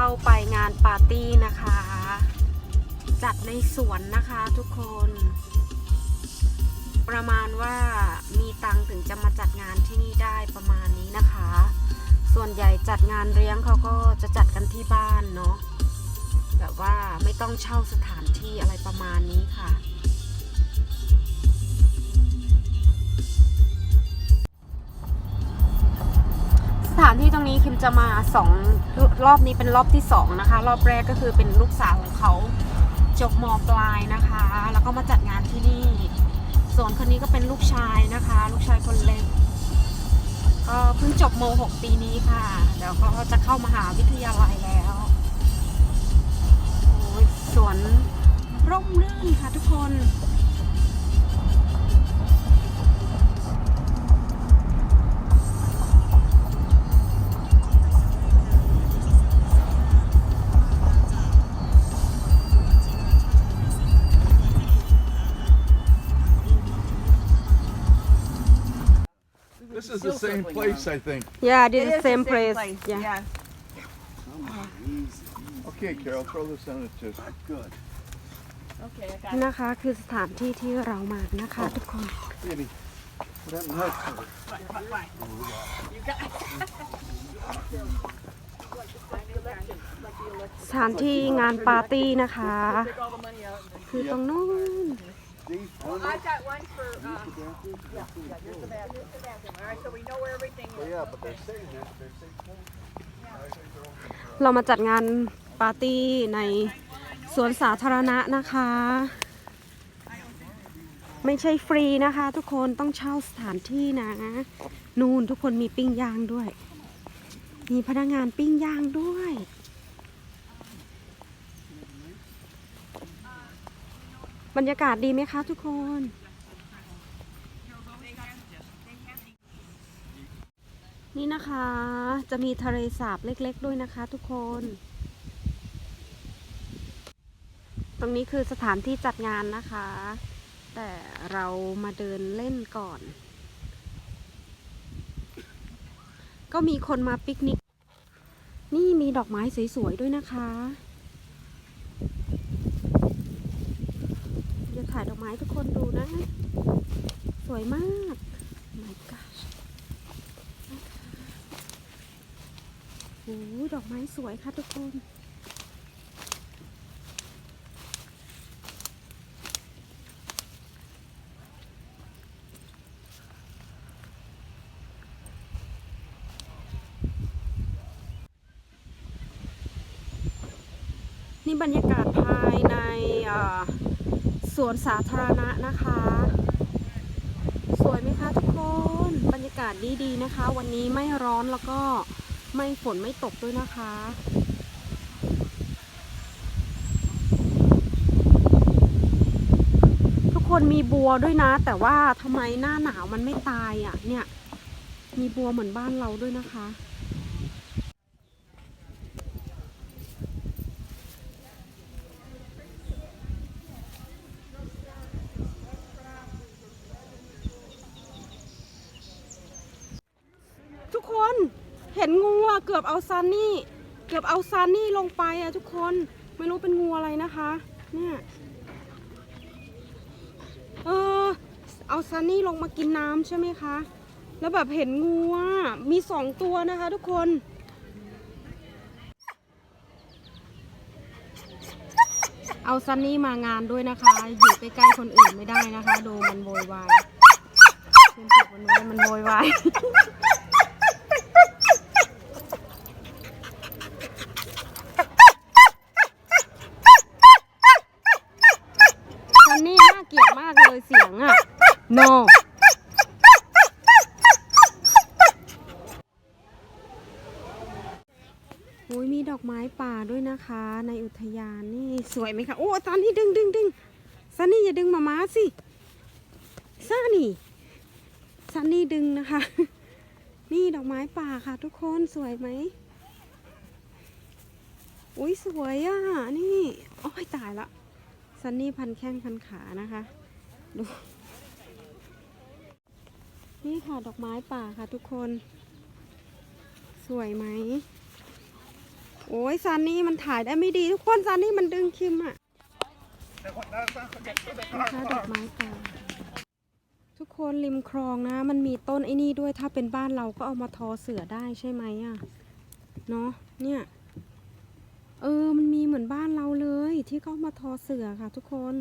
เข้าไปงานปาร์ตี้นะคะ จัดในสวนนะคะทุกคน ประมาณว่ามีตังถึงจะมาจัดงานที่นี่ได้ประมาณนี้นะคะ ส่วนใหญ่จัดงานเลี้ยงเขาก็จะจัดกันที่บ้านเนาะแบบว่าไม่ต้องเช่าสถานที่อะไรประมาณนี้ค่ะ ถานที่ตรงนี้คิมจะมาสองรอบนี้เป็นรอบที่สองนะคะ รอบแรกก็คือเป็นลูกสาวของเขาจบมปลายนะคะ แล้วก็มาจัดงานที่นี่ ส่วนคนนี้ก็เป็นลูกชายนะคะ ลูกชายคนเล็กก็เพิ่งจบม .6 ปีนี้ค่ะ เดี๋ยวก็จะเข้ามหาวิทยาลัยแล้วสวนร่มรื่นค่ะทุกคน is the same place, I think. Yeah, this It is is same place. Yeah. Yeah. Okay, Carol, throw this on it too. Good. Okay, I got นะคะคือสถานที่ที่เรามานะคะทุกคน Baby, put that in the house cover. Fine, fine, fine. You got สถานที่งานปาร์ตี้นะคะ take all the money out. and then- คือตรงนู้น These I've got one for, uh, yeah, yeah, here's the bathroom. Here's the bathroom. All right, so we know where everything is. Yeah, but they're saying that. They're saying. there. เรามาจัดงานปาร์ตี้ในสวนสาธารณะนะคะ ไม่ใช่ฟรีนะคะ ทุกคนต้องเช่าสถานที่นะ นู่นทุกคนมีปิ้งย่างด้วย มีพนักงานปิ้งย่างด้วย บรรยากาศดีไหมคะทุกคน นี่นะคะจะมีทะเลสาบเล็กๆ ด้วยนะคะทุกคน ตรงนี้คือสถานที่จัดงานนะคะ แต่เรามาเดินเล่นก่อน ก็มีคนมาปิกนิก นี่มีดอกไม้สวยๆด้วยนะคะ เดี๋ยวถ่ายดอกไม้ทุกคนดูนะ สวยมาก my gosh โอ้ดอกไม้สวยค่ะทุกคนนี่บรรยากาศภายในอ่อ สวนสาธารณะนะคะ สวยไหมคะทุกคน บรรยากาศดีๆนะคะ วันนี้ไม่ร้อนแล้วก็ไม่ฝนไม่ตกด้วยนะคะทุกคนมีบัวด้วยนะ แต่ว่าทำไมหน้าหนาวมันไม่ตายอะ เนี่ย มีบัวเหมือนบ้านเราด้วยนะคะ เห็นงูอะเกือบเอาซันนี่ เกือบเอาซันนี่ลงไปอะทุกคน ไม่รู้เป็นงูอะไรนะคะ เนี่ย เออ เอาซันนี่ลงมากินน้ำใช่ไหมคะ แล้วแบบเห็นงูอะมีสองตัวนะคะ ทุกคนเอาซันนี่มางานด้วยนะคะ อยู่ใกล้ๆคนอื่นไม่ได้นะคะ ดูมันโวยวายเพื่อนถูกมันไว้มันโวยวาย ซันนี่น่าเกลียดมาก เสียงอะ no โอ้ยมีดอกไม้ป่าด้วยนะคะ ในอุทยานนี่สวยไหมคะ โอ้ซันนี่ดึงดึงดึงซันนี่อย่าดึงมาม้าสิซันนี่ซันนี่ดึงนะคะ นี่ดอกไม้ป่าค่ะ ทุกคนสวยไหมอุ้ยสวยอะ นี่ โอ้ยตายละซันนี่พันแข้งพันขานะคะ ดู นี่ค่ะดอกไม้ป่าค่ะทุกคน สวยไหม โอ้ยซานนี่มันถ่ายได้ไม่ดี ทุกคนซานนี่มันดึงคิมอะนะคะดอกไม้ป่าทุกคนริมคลองนะ มันมีต้นไอ้นี่ด้วยถ้าเป็นบ้านเราก็เอามาทอเสือได้ใช่ไหมอะเนาะเนี่ยเออ มันมีเหมือนบ้านเราเลย ที่เขามาทอเสือค่ะทุกคน